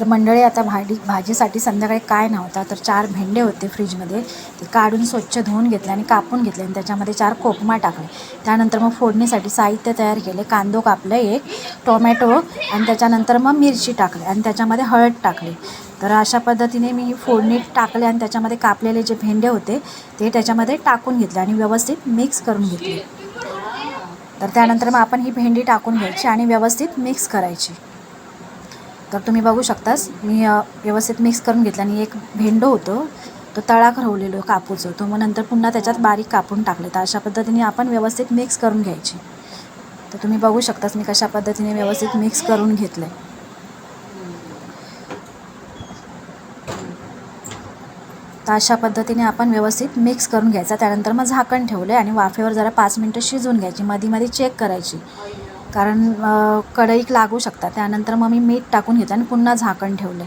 तर मंडळी आता भाजी भाजीसाठी संध्याकाळी काय नव्हता तर चार भेंडे होते फ्रीजमध्ये. ते काढून स्वच्छ धुवून घेतले आणि कापून घेतले आणि त्याच्यामध्ये चार कोकमा टाकले. त्यानंतर मग फोडणीसाठी साहित्य तयार केले कांदो कापलं एक टोमॅटो आणि त्याच्यानंतर मग मिरची टाकली आणि त्याच्यामध्ये हळद टाकली. तर अशा पद्धतीने मी फोडणी टाकले आणि त्याच्यामध्ये कापलेले जे भेंडे होते ते त्याच्यामध्ये टाकून घेतले आणि व्यवस्थित मिक्स करून घेतले. तर त्यानंतर मग आपण ही भेंडी टाकून घ्यायची आणि व्यवस्थित मिक्स करायची. तर तुम्ही बघू शकताच मी व्यवस्थित मिक्स करून घेतलं आणि एक भेंडो होतो तो तळा खरवलेलो कापूचं तो मग नंतर पुन्हा त्याच्यात बारीक कापून टाकले तर अशा पद्धतीने आपण व्यवस्थित मिक्स करून घ्यायची. तर तुम्ही बघू शकताच मी कशा पद्धतीने व्यवस्थित मिक्स करून घेतलं आहे तर अशा पद्धतीने आपण व्यवस्थित मिक्स करून घ्यायचा. त्यानंतर मग झाकण ठेवलं आणि वाफेवर जरा पाच मिनटं शिजवून घ्यायची. मध्ये मध्ये चेक करायची. कारण कढईक लागू शकतात त्यानंतर मग मी मीठ टाकून घेते आणि पुन्हा झाकण ठेवले.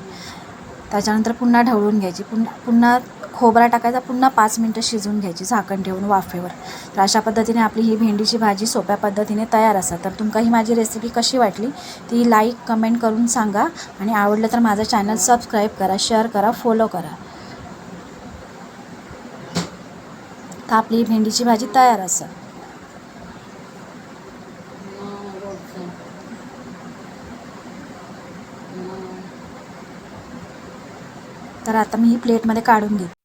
त्याच्यानंतर पुन्हा ढवळून घ्यायची. पुन्हा पुन्हा खोबरा टाकायचा पुन्हा पाच मिनटं शिजवून घ्यायची झाकण ठेवून वाफेवर. तर अशा पद्धतीने आपली ही भेंडीची भाजी सोप्या पद्धतीने तयार असा तर तुमका ही माझी रेसिपी कशी वाटली ती लाईक कमेंट करून सांगा. आणि आवडलं तर माझं चॅनल सबस्क्राईब करा शेअर करा फॉलो करा. तर आपली ही भेंडीची भाजी तयार असेल तर आता मी ही प्लेटमध्ये काढून घेते.